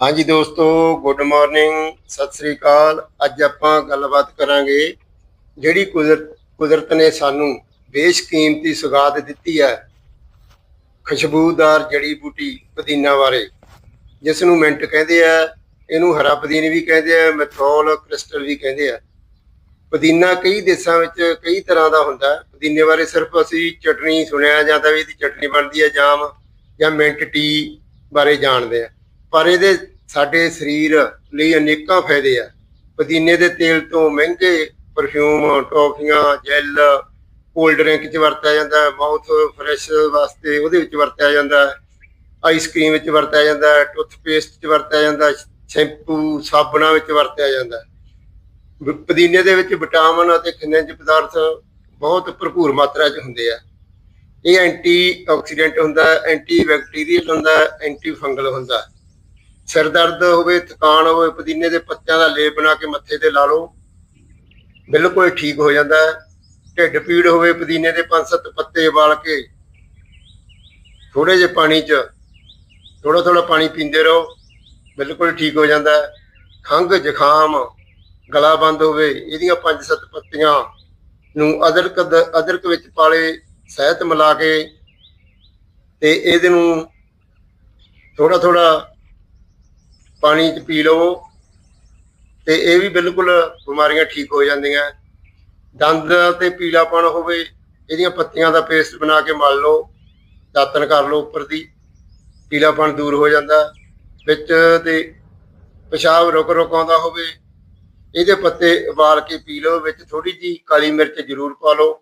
ਹਾਂਜੀ ਦੋਸਤੋ good morning Sat Sri ਅਕਾਲ। ਅੱਜ ਆਪਾਂ ਗੱਲਬਾਤ ਕਰਾਂਗੇ ਜਿਹੜੀ ਕੁਦਰਤ ਕੁਦਰਤ ਨੇ ਸਾਨੂੰ ਬੇਸ਼ਕੀਮਤੀ ਸੁਗਾਤ ਦਿੱਤੀ ਹੈ, ਖੁਸ਼ਬੂਦਾਰ ਜੜੀ ਬੂਟੀ ਪੁਦੀਨਾ ਬਾਰੇ। ਜਿਸ ਨੂੰ ਮਿੰਟ ਕਹਿੰਦੇ ਆ, ਇਹਨੂੰ ਹਰਾ ਪੁਦੀਨ ਵੀ ਕਹਿੰਦੇ ਆ, ਮੈਥੋਲ ਕ੍ਰਿਸਟਲ ਵੀ ਕਹਿੰਦੇ ਆ। ਪੁਦੀਨਾ ਕਈ ਦੇਸ਼ਾਂ ਵਿੱਚ ਕਈ ਤਰ੍ਹਾਂ ਦਾ ਹੁੰਦਾ। ਪੁਦੀਨੇ ਬਾਰੇ ਸਿਰਫ ਅਸੀਂ ਚਟਣੀ ਸੁਣਿਆ ਜਾਂਦਾ ਵੀ ਇਹਦੀ ਚਟਣੀ ਬਣਦੀ ਹੈ, ਜਾਮ ਜਾਂ ਮਿੰਟ ਟੀ ਬਾਰੇ ਜਾਣਦੇ ਆ। ਪਰ ਇਹਦੇ ਸਾਡੇ ਸਰੀਰ ਲਈ ਅਨੇਕਾਂ ਫਾਇਦੇ ਆ। ਪੁਦੀਨੇ ਦੇ ਤੇਲ ਤੋਂ ਮਹਿੰਗੇ ਪਰਫਿਊਮ ਟੌਫੀਆਂ ਜੈਲ ਕੋਲਡ ਡਰਿੰਕ ਚ ਵਰਤਿਆ ਜਾਂਦਾ ਹੈ। ਮਾਊਥ ਫਰੈਸ਼ ਵਾਸਤੇ ਉਹਦੇ ਵਿੱਚ ਵਰਤਿਆ ਜਾਂਦਾ ਹੈ। ਆਈਸਕ੍ਰੀਮ ਵਿੱਚ ਵਰਤਿਆ ਜਾਂਦਾ ਹੈ। ਟੁੱਥਪੇਸਟ ਚ ਵਰਤਿਆ ਜਾਂਦਾ ਸ਼ੈਂਪੂ ਸਾਬਣਾਂ ਵਿੱਚ ਵਰਤਿਆ ਜਾਂਦਾ ਪੁਦੀਨੇ ਦੇ ਵਿੱਚ ਵਿਟਾਮਿਨ ਅਤੇ ਖਣਿਜ ਪਦਾਰਥ ਬਹੁਤ ਭਰਪੂਰ ਮਾਤਰਾ 'ਚ ਹੁੰਦੇ ਆ। ਇਹ ਐਂਟੀ ਆਕਸੀਡੈਂਟ ਹੁੰਦਾ ਐਂਟੀ ਬੈਕਟੀਰੀਅਲ ਹੁੰਦਾ ਐਂਟੀ ਫੰਗਲ ਹੁੰਦਾ ਸਿਰ ਦਰਦ ਹੋਵੇ, ਥਕਾਨ ਹੋਵੇ, ਪੁਦੀਨੇ ਦੇ ਪੱਤਿਆਂ ਦਾ ਲੇਪ ਬਣਾ ਕੇ ਮੱਥੇ ਤੇ ਲਾ ਲਓ। ਬਿਲਕੁਲ ਠੀਕ ਹੋ ਜਾਂਦਾ ਹੈ। ਢਿੱਡ ਪੀੜ ਹੋਵੇ, ਪੁਦੀਨੇ ਦੇ ਪੰਜ ਸੱਤ ਪੱਤੇ ਉਬਾਲ ਕੇ ਥੋੜੇ ਜਿਹੇ ਪਾਣੀ 'ਚ ਥੋੜਾ ਥੋੜਾ ਪਾਣੀ ਪੀਂਦੇ ਰਹੋ। ਬਿਲਕੁਲ ਠੀਕ ਹੋ ਜਾਂਦਾ ਹੈ। ਖੰਘ, ਜ਼ੁਕਾਮ, ਗਲਾ ਬੰਦ ਹੋਵੇ, ਇਹਦੀਆਂ ਪੰਜ ਸੱਤ ਪੱਤੀਆਂ ਨੂੰ ਅਦਰਕ ਦ- ਅਦਰਕ ਵਿੱਚ ਪਾਲੇ, ਸਹਿਤ ਮਿਲਾ ਕੇ ਤੇ ਇਹਦੇ ਨੂੰ ਥੋੜਾ ਥੋੜਾ ਪਾਣੀ ਚ ਪੀ ਲਵੋ। ਤੇ ਇਹ ਵੀ ਬਿਲਕੁਲ ਬਿਮਾਰੀਆਂ ਠੀਕ ਹੋ ਜਾਂਦੀਆਂ। ਦੰਦ ਤੇ ਪੀਲਾਪਣ ਹੋਵੇ, ਇਹਦੀਆਂ ਪੱਤੀਆਂ ਦਾ ਪੇਸਟ ਬਣਾ ਕੇ ਮਲ ਲਓ ਦਾਤਨ ਕਰ ਲਓ ਉੱਪਰ ਦੀ। ਪੀਲਾਪਣ ਦੂਰ ਹੋ ਜਾਂਦਾ। ਵਿੱਚ ਤੇ ਪਿਸ਼ਾਬ ਰੁਕ ਰੁਕ ਆਉਂਦਾ ਹੋਵੇ, ਇਹਦੇ ਪੱਤੇ ਉਬਾਲ ਕੇ ਪੀ ਲਓ। ਵਿੱਚ ਥੋੜੀ ਜੀ ਕਾਲੀ ਮਿਰਚ ਜ਼ਰੂਰ ਪਾ ਲਓ।